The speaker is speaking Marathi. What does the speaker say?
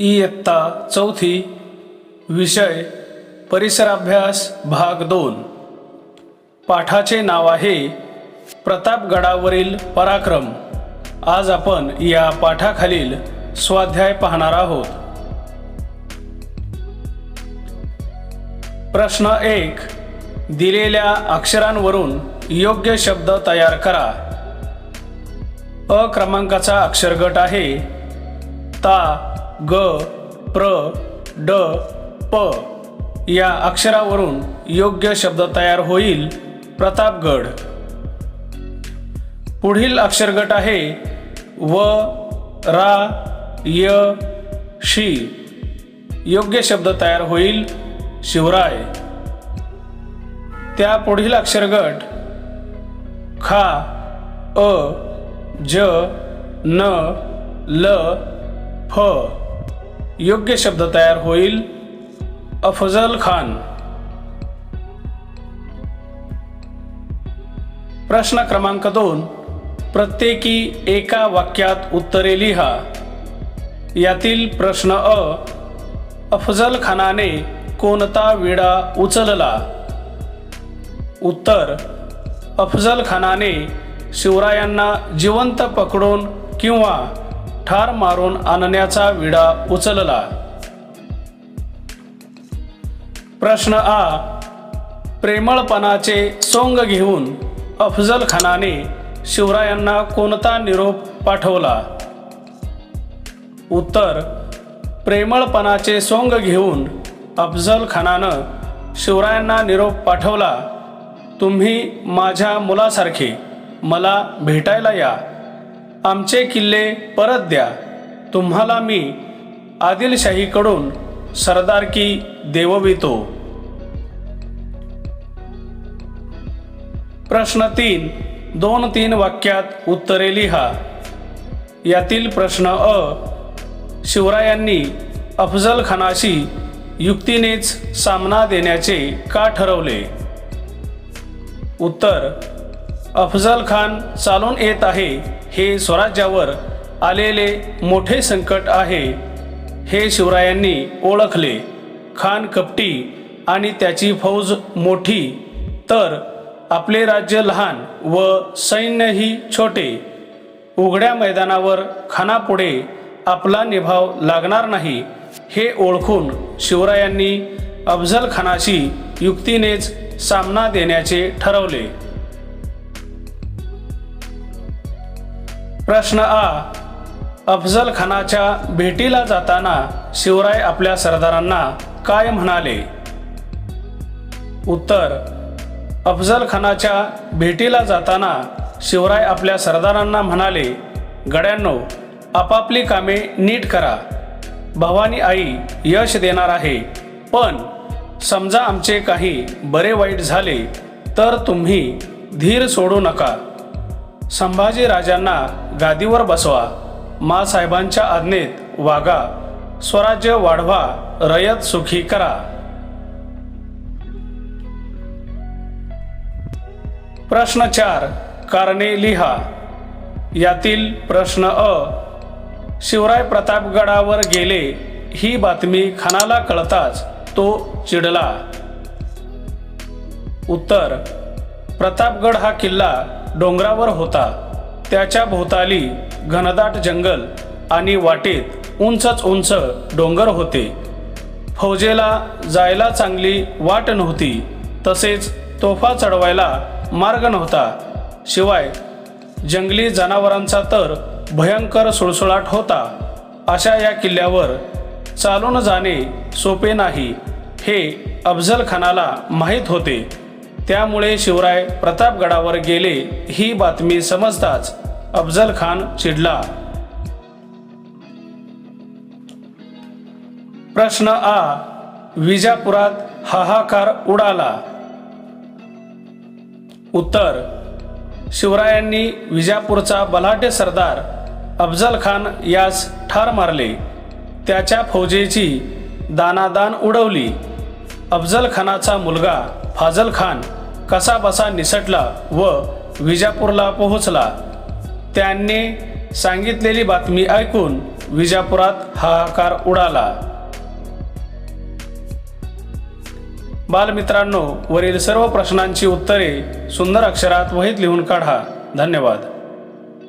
इयत्ता चौथी विषय परिसराभ्यास भाग दोन. पाठाचे नाव आहे प्रतापगडावरील पराक्रम. आज आपण या पाठाखालील स्वाध्याय पाहणार आहोत. प्रश्न एक दिलेल्या अक्षरांवरून योग्य शब्द तयार करा. अ क्रमांकाचा अक्षरगट आहे ता ग प्र ड प या अक्षरावरून योग्य शब्द तयार होईल. प्रतापगड. पुढील अक्षरगट आहे व रा य शी. योग्य शब्द तयार होईल. शिवराय. त्या पुढील अक्षरगट खा अ ज न ल फ. योग्य शब्द तयार होईल. अफजल खान. प्रश्न क्रमांक दोन. प्रत्येकी एका वाक्यात उत्तरे लिहा. यातील प्रश्न अ. अफजल खानाने कोणता विडा उचलला? उत्तर. अफजल खानाने शिवरायांना जिवंत पकडून किंवा ठार मारून आणण्याचा विडा उचलला. प्रश्न आ. प्रेमळपणाचे सोंग घेऊन अफजल खानाने शिवरायांना कोणता निरोप पाठवला? उत्तर. प्रेमळपणाचे सोंग घेऊन अफजल खानानं शिवरायांना निरोप पाठवला. तुम्ही माझ्या मुलासारखे मला भेटायला या. आमचे किल्ले परत द्या. तुम्हाला मी आदिलशाहीकडून सरदारकी देववितो. प्रश्न तीन दोन तीन वाक्यात उत्तरे लिहा. यातील प्रश्न अ शिवरायांनी अफजल खानाशी युक्तीनेच सामना देण्याचे का ठरवले? उत्तर अफजल खान चालून येत आहे. हे स्वराज्यावर आलेले मोठे संकट आहे. हे शिवरायांनी ओळखले. खान कपटी आणि त्याची फौज मोठी. तर आपले राज्य लहान व सैन्यही छोटे. उघड्या मैदानावर खानापुढे आपला निभाव लागणार नाही. हे ओळखून शिवरायांनी अफजल खानाशी युक्तीनेच सामना देण्याचे ठरवले. प्रश्न आ. अफजल खानाच्या भेटीला जाताना शिवराय आपल्या सरदारांना काय म्हणाले? उत्तर. अफजल खानाच्या भेटीला जाताना शिवराय आपल्या सरदारांना म्हणाले गड्यांनो आपापली कामे नीट करा. भवानी आई यश देणार आहे. पण समजा आमचे काही बरे वाईट झाले तर तुम्ही धीर सोडू नका. संभाजी राजांना गादीवर बसवा. मासाहेबांच्या आज्ञेत वागा. स्वराज्य वाढवा. रयत सुखी करा. प्रश्न चार. कारणे लिहा. यातील प्रश्न अ. शिवराय प्रतापगडावर गेले. ही बातमी खानाला कळताच तो चिडला. उत्तर. प्रतापगड हा किल्ला डोंगरावर होता. त्याच्या भोवताली घनदाट जंगल आणि वाटेत उंचच उंच डोंगर होते. फौजेला जायला चांगली वाट नव्हती तसेच तोफा चढवायला मार्ग नव्हता. शिवाय जंगली जनावरांचा तर भयंकर सुळसुळाट होता. अशा या किल्ल्यावर चालून जाणे सोपे नाही हे अफजल खानाला माहीत होते. त्यामुळे शिवराय प्रतापगडावर गेले ही बातमी समजताच अफजल खान चिडला. प्रश्न आ विजापुरात हाहाकार उडाला. उत्तर शिवरायांनी विजापूरचा बलाढ्य सरदार अफजल खान यास ठार मारले. त्याच्या फौजेची दानादान उडवली. अफजल खानाचा मुलगा फाजल खान कसाबसा निसटला व विजापूरला पोहोचला. त्यांनी सांगितलेली बातमी ऐकून विजापुरात हाहाकार उडाला. बालमित्रांनो वरील सर्व प्रश्नांची उत्तरे सुंदर अक्षरात वहीत लिहून काढा. धन्यवाद.